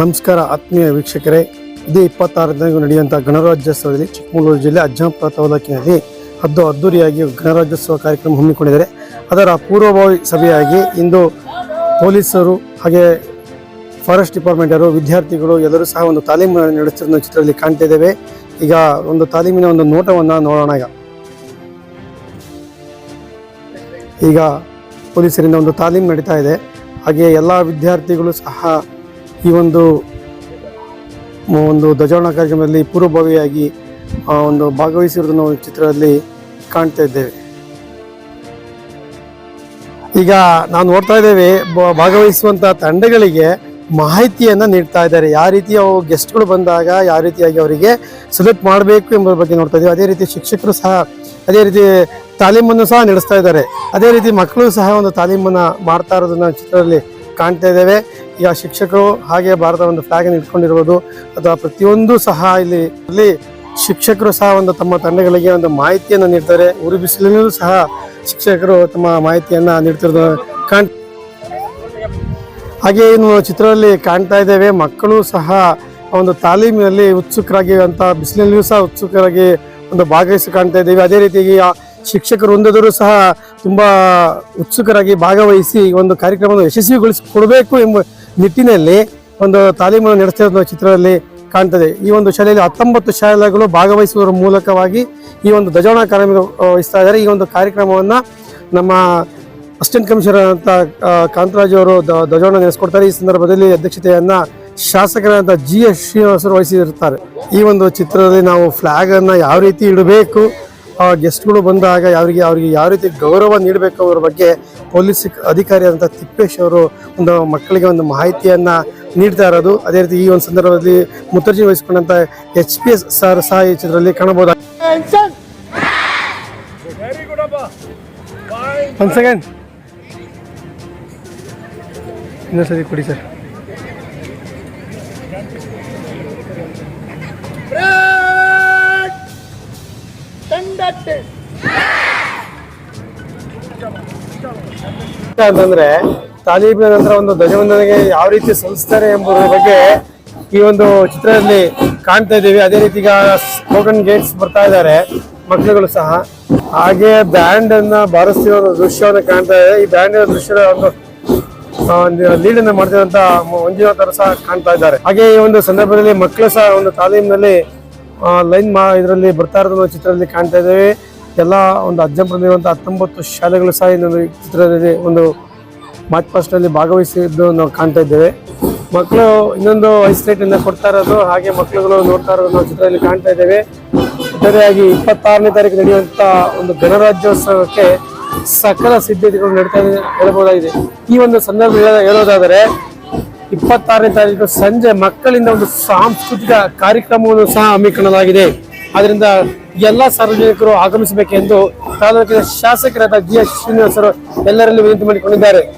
ನಮಸ್ಕಾರ ಆತ್ಮೀಯ ವೀಕ್ಷಕರೇ, ಇದೇ ಇಪ್ಪತ್ತಾರನೇ ನಡೆಯುವಂಥ ಗಣರಾಜ್ಯೋತ್ಸವದಲ್ಲಿ ಚಿಕ್ಕಮಗಳೂರು ಜಿಲ್ಲೆ ಅಜ್ಜಂಪುರ ತಾಲೂಕಿನಲ್ಲಿ ಹದ್ದು ಅದ್ದೂರಿಯಾಗಿ ಗಣರಾಜ್ಯೋತ್ಸವ ಕಾರ್ಯಕ್ರಮ ಹಮ್ಮಿಕೊಂಡಿದ್ದಾರೆ. ಅದರ ಪೂರ್ವಭಾವಿ ಸಭೆಯಾಗಿ ಇಂದು ಪೊಲೀಸರು ಹಾಗೆ ಫಾರೆಸ್ಟ್ ಡಿಪಾರ್ಟ್ಮೆಂಟರು ವಿದ್ಯಾರ್ಥಿಗಳು ಎಲ್ಲರೂ ಸಹ ಒಂದು ತಾಲೀಮು ನಡೆಸುತ್ತಿರುವ ಚಿತ್ರದಲ್ಲಿ ಕಾಣ್ತಾ ಇದ್ದೇವೆ. ಈಗ ಒಂದು ತಾಲೀಮಿನ ಒಂದು ನೋಟವನ್ನು ನೋಡೋಣ ಈಗ. ಈಗ ಪೊಲೀಸರಿಂದ ಒಂದು ತಾಲೀಮು ನಡೀತಾ ಇದೆ. ಹಾಗೆ ಎಲ್ಲ ವಿದ್ಯಾರ್ಥಿಗಳು ಸಹ ಈ ಒಂದು ಒಂದು ಧ್ವಜಾರೋಹಣ ಕಾರ್ಯಕ್ರಮದಲ್ಲಿ ಪೂರ್ವಭಾವಿಯಾಗಿ ಒಂದು ಈ ಚಿತ್ರದಲ್ಲಿ ಕಾಣ್ತಾ ಇದ್ದೇವೆ. ಈಗ ನಾವು ನೋಡ್ತಾ ಇದ್ದೇವೆ ಭಾಗವಹಿಸುವಂತ ತಂಡಗಳಿಗೆ ಮಾಹಿತಿಯನ್ನ ನೀಡ್ತಾ ಇದ್ದಾರೆ. ಯಾವ ರೀತಿ ಅವು ಗೆಸ್ಟ್ಗಳು ಬಂದಾಗ, ಯಾವ ರೀತಿಯಾಗಿ ಅವರಿಗೆ ಸೆಲೆಕ್ಟ್ ಮಾಡಬೇಕು ಎಂಬ ಬಗ್ಗೆ ನೋಡ್ತಾ ಇದ್ದೀವಿ. ಅದೇ ರೀತಿ ಶಿಕ್ಷಕರು ಸಹ, ಅದೇ ರೀತಿ ತಾಲೀಮನ್ನು ಸಹ ನಡೆಸ್ತಾ ಇದ್ದಾರೆ. ಅದೇ ರೀತಿ ಮಕ್ಕಳು ಸಹ ಒಂದು ತಾಲೀಮನ್ನು ಮಾಡ್ತಾ ಇರೋದನ್ನ ಚಿತ್ರದಲ್ಲಿ ಕಾಣ್ತಾ ಇದ್ದೇವೆ. ಈಗ ಶಿಕ್ಷಕರು ಹಾಗೆ ಭಾರತ ಒಂದು ಫ್ಲಾಗ್ ಅನ್ನು ಇಟ್ಕೊಂಡಿರ್ಬೋದು ಅಥವಾ ಪ್ರತಿಯೊಂದು ಸಹ ಇಲ್ಲಿ ಇಲ್ಲಿ ಶಿಕ್ಷಕರು ಸಹ ಒಂದು ತಮ್ಮ ತಂಡಗಳಿಗೆ ಒಂದು ಮಾಹಿತಿಯನ್ನು ನೀಡ್ತಾರೆ. ಉರಿ ಬಿಸಿಲಿನಲ್ಲೂ ಸಹ ಶಿಕ್ಷಕರು ತಮ್ಮ ಮಾಹಿತಿಯನ್ನು ನೀಡ್ತಿರೋದು ಕಾಣ್ ಹಾಗೆ ಇನ್ನು ಚಿತ್ರದಲ್ಲಿ ಕಾಣ್ತಾ ಇದ್ದೇವೆ. ಮಕ್ಕಳು ಸಹ ಒಂದು ತಾಲೀಮಿನಲ್ಲಿ ಉತ್ಸುಕರಾಗಿ ಅಂತ ಬಿಸಿಲಿನಲ್ಲಿಯೂ ಸಹ ಉತ್ಸುಕರಾಗಿ ಒಂದು ಭಾಗವಹಿಸಿ ಕಾಣ್ತಾ ಇದ್ದೇವೆ. ಅದೇ ರೀತಿಯಾಗಿ ಶಿಕ್ಷಕರು ಹೊಂದಿದರೂ ಸಹ ತುಂಬ ಉತ್ಸುಕರಾಗಿ ಭಾಗವಹಿಸಿ ಒಂದು ಕಾರ್ಯಕ್ರಮವನ್ನು ಯಶಸ್ವಿಗೊಳಿಸಿ ಕೊಡಬೇಕು ಎಂಬ ನಿಟ್ಟಿನಲ್ಲಿ ಒಂದು ತಾಲೀಮನ್ನು ನಡೆಸ್ತಿರೋ ಚಿತ್ರದಲ್ಲಿ ಕಾಣ್ತದೆ. ಈ ಒಂದು ಶಾಲೆಯಲ್ಲಿ ಹತ್ತೊಂಬತ್ತು ಶಾಲೆಗಳು ಭಾಗವಹಿಸುವುದರ ಮೂಲಕವಾಗಿ ಈ ಒಂದು ಧ್ವಜಾರೋಹಣ ಕಾರ್ಯಕ್ರಮ ವಹಿಸ್ತಾ ಇದ್ದಾರೆ. ಈ ಒಂದು ಕಾರ್ಯಕ್ರಮವನ್ನು ನಮ್ಮ ಅಸಿಸ್ಟೆಂಟ್ ಕಮಿಷನರ್ ಅಂತ ಕಾಂತರಾಜ್ ಅವರು ಧ್ವಜಾವಣ ನಡೆಸ್ಕೊಡ್ತಾರೆ. ಈ ಸಂದರ್ಭದಲ್ಲಿ ಅಧ್ಯಕ್ಷತೆಯನ್ನು ಶಾಸಕರಾದಂಥ ಜಿ ಎಸ್ ಶ್ರೀನಿವಾಸರು ವಹಿಸಿರುತ್ತಾರೆ. ಈ ಒಂದು ಚಿತ್ರದಲ್ಲಿ ನಾವು ಫ್ಲ್ಯಾಗನ್ನು ಯಾವ ರೀತಿ ಇಡಬೇಕು ಗೆಸ್ಟ್ಗಳು ಬಂದಾಗ ಅವರಿಗೆ ಅವರಿಗೆ ಯಾವ ರೀತಿ ಗೌರವ ನೀಡಬೇಕು ಅವರ ಬಗ್ಗೆ ಪೊಲೀಸ್ ಅಧಿಕಾರಿಯಾದಂಥ ತಿಪ್ಪೇಶ್ ಅವರು ಒಂದು ಮಕ್ಕಳಿಗೆ ಒಂದು ಮಾಹಿತಿಯನ್ನು ನೀಡ್ತಾ ಇರೋದು. ಅದೇ ರೀತಿ ಈ ಒಂದು ಸಂದರ್ಭದಲ್ಲಿ ಮುತರ್ಜಿ ವಹಿಸಿಕೊಂಡಂತ ಎಚ್ ಪಿ ಎಸ್ ಸರ್ ಸಹ ಈ ಚಿತ್ರದಲ್ಲಿ ಕಾಣಬಹುದು? ಸೆಕೆಂಡ್ ಕೊಡಿ ಸರ್. ಅಂತಂದ್ರೆ ತಾಲೀಬಿನ ನಂತರ ಒಂದು ಧ್ವಜವಂದನೆಗೆ ಯಾವ ರೀತಿ ಸಲ್ಲಿಸ್ತಾರೆ ಎಂಬುದರ ಬಗ್ಗೆ ಈ ಒಂದು ಚಿತ್ರದಲ್ಲಿ ಕಾಣ್ತಾ ಇದ್ದೀವಿ. ಅದೇ ರೀತಿ ಈಗ ಗೇಟ್ಸ್ ಬರ್ತಾ ಇದ್ದಾರೆ, ಮಕ್ಕಳುಗಳು ಸಹ. ಹಾಗೆ ಬ್ಯಾಂಡ್ ಅನ್ನ ಬಾರಿಸ್ತಿರೋ ಒಂದು ದೃಶ್ಯವನ್ನು ಕಾಣ್ತಾ ಇದೆ. ಈ ಬ್ಯಾಂಡ್ ದೃಶ್ಯದ ಒಂದು ಲೀಡ್ ಅನ್ನ ಮಾಡ್ತಿರುವಂತ ಮಂಜುನಾಥ್ ಅವರು ಸಹ ಕಾಣ್ತಾ ಇದ್ದಾರೆ. ಹಾಗೆ ಈ ಒಂದು ಸಂದರ್ಭದಲ್ಲಿ ಮಕ್ಕಳು ಸಹ ಒಂದು ತಾಲೀಮಿನಲ್ಲಿ ಲೈನ್ ಮಾ ಇದರಲ್ಲಿ ಬರ್ತಾ ಇರೋದು ನಾವು ಚಿತ್ರದಲ್ಲಿ ಕಾಣ್ತಾ ಇದ್ದೇವೆ. ಎಲ್ಲ ಒಂದು ಅಜ್ಜಂಪುರದಲ್ಲಿರುವಂತಹ ಹತ್ತೊಂಬತ್ತು ಶಾಲೆಗಳು ಸಹ ಇನ್ನೊಂದು ಚಿತ್ರದಲ್ಲಿ ಒಂದು ಮಾರ್ಚ್ ಪಾಸ್ಟ್ನಲ್ಲಿ ಭಾಗವಹಿಸಿದ್ದು ನಾವು ಕಾಣ್ತಾ ಇದ್ದೇವೆ. ಮಕ್ಕಳು ಇನ್ನೊಂದು ಐಸ್ ಲೈಟ್ ಅನ್ನ ಕೊಡ್ತಾ ಇರೋದು, ಹಾಗೆ ಮಕ್ಕಳುಗಳು ನೋಡ್ತಾ ಇರೋದು ನಾವು ಚಿತ್ರದಲ್ಲಿ ಕಾಣ್ತಾ ಇದ್ದೇವೆ. ಜೊತೆಯಾಗಿ ಇಪ್ಪತ್ತಾರನೇ ತಾರೀಕು ನಡೆಯುವಂಥ ಒಂದು ಗಣರಾಜ್ಯೋತ್ಸವಕ್ಕೆ ಸಕಲ ಸಿದ್ಧತೆಗಳು ನಡೀತಾ ಇದೆ ಹೇಳಬಹುದಾಗಿದೆ ಈ ಒಂದು ಸಂದರ್ಭ ಹೇಳೋದಾದರೆ ಇಪ್ಪತ್ತಾರನೇ ತಾರೀಕು ಸಂಜೆ ಮಕ್ಕಳಿಂದ ಒಂದು ಸಾಂಸ್ಕೃತಿಕ ಕಾರ್ಯಕ್ರಮವನ್ನು ಸಹ ಹಮ್ಮಿಕೊಳ್ಳಲಾಗಿದೆ. ಅದರಿಂದ ಎಲ್ಲ ಸಾರ್ವಜನಿಕರು ಆಗಮಿಸಬೇಕೆಂದು ತಾಲೂಕಿನ ಶಾಸಕರಾದ ಜಿ ಎಸ್ ಶ್ರೀನಿವಾಸರು ಎಲ್ಲರಲ್ಲಿ ವಿನಂತಿ ಮಾಡಿಕೊಂಡಿದ್ದಾರೆ.